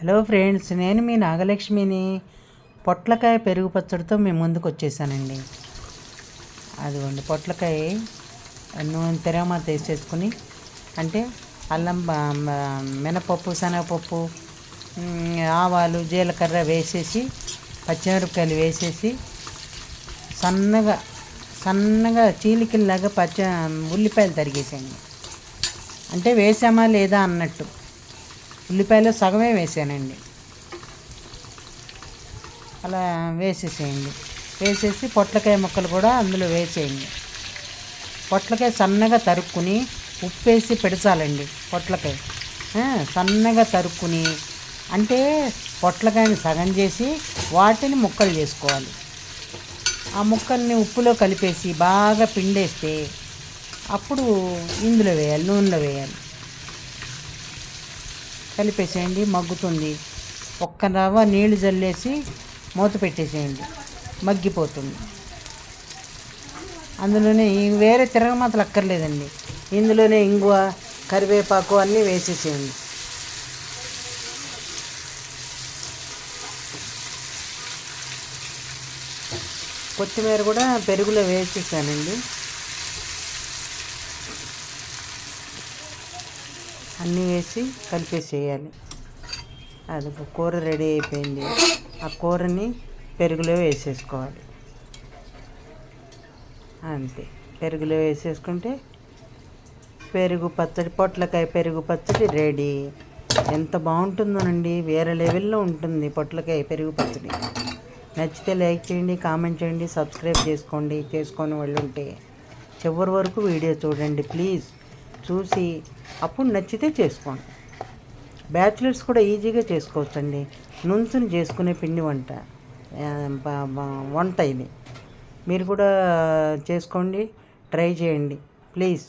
Hello friends నేను మీ నాగలక్ష్మిని పొట్లకాయ పెరుగు పచ్చడితో మేము ముందుకు వచ్చేసానండి. అదిగోండి పొట్లకాయ నూనె తెరమాత వేసేసుకుని అంటే అల్లం మినపప్పు శనగపప్పు ఆవాలు జీలకర్ర వేసేసి పచ్చిమిరపకాయలు వేసేసి సన్నగా సన్నగా చీలికల్లాగా పచ్చ ఉల్లిపాయలు తరిగేసాను అంటే వేసామా లేదా అన్నట్టు. ఉల్లిపాయలు సగమే వేసానండి. అలా వేసేసేయండి. వేసేసి పొట్లకాయ ముక్కలు కూడా అందులో వేసేయండి. పొట్లకాయ సన్నగా తరుక్కుని ఉప్పు వేసి పెడచాలండి పొట్లకాయ. సన్నగా తరుక్కుని అంటే పొట్లకాయని సగం చేసి వాటిని ముక్కలు చేసుకోవాలి. ఆ ముక్కల్ని ఉప్పులో కలిపేసి బాగా పిండేస్తే అప్పుడు ఇందులో వేయాలి నూనెలో వేయాలి. కలిపేసేయండి మగ్గుతుంది. ఒక్క రవ్వ నీళ్ళు జల్లేసి మూత పెట్టేసేయండి మగ్గిపోతుంది. అందులోనే వేరే వేరే తిరగమాతలు అక్కర్లేదండి. ఇందులోనే ఇంగువ కరివేపాకు అన్నీ వేసేసేయండి. కొత్తిమీర కూడా పెరుగులో వేసేసానండి. అన్నీ వేసి కలిపేసేయాలి. అది కూర రెడీ అయిపోయింది. ఆ కూరని పెరుగులో వేసేసుకోవాలి. అంతే. పెరుగులో వేసేసుకుంటే పెరుగు పచ్చడి పొట్లకాయ పెరుగు పచ్చడి రెడీ. ఎంత బాగుంటుందోనండి. వేరే లెవెల్లో ఉంటుంది పొట్లకాయ పెరుగు పచ్చడి. నచ్చితే లైక్ చేయండి కామెంట్ చేయండి సబ్స్క్రైబ్ చేసుకోండి చేసుకొని వాళ్ళు ఉంటే చివరి వరకు వీడియో చూడండి ప్లీజ్. చూసి అప్పుడు నచ్చితే చేసుకోండి. బ్యాచిలర్స్ కూడా ఈజీగా చేసుకోవచ్చండి. నుంచుని చేసుకునే పిండి వంట వంట ఇది. మీరు కూడా చేసుకోండి ట్రై చేయండి. ప్లీజ్.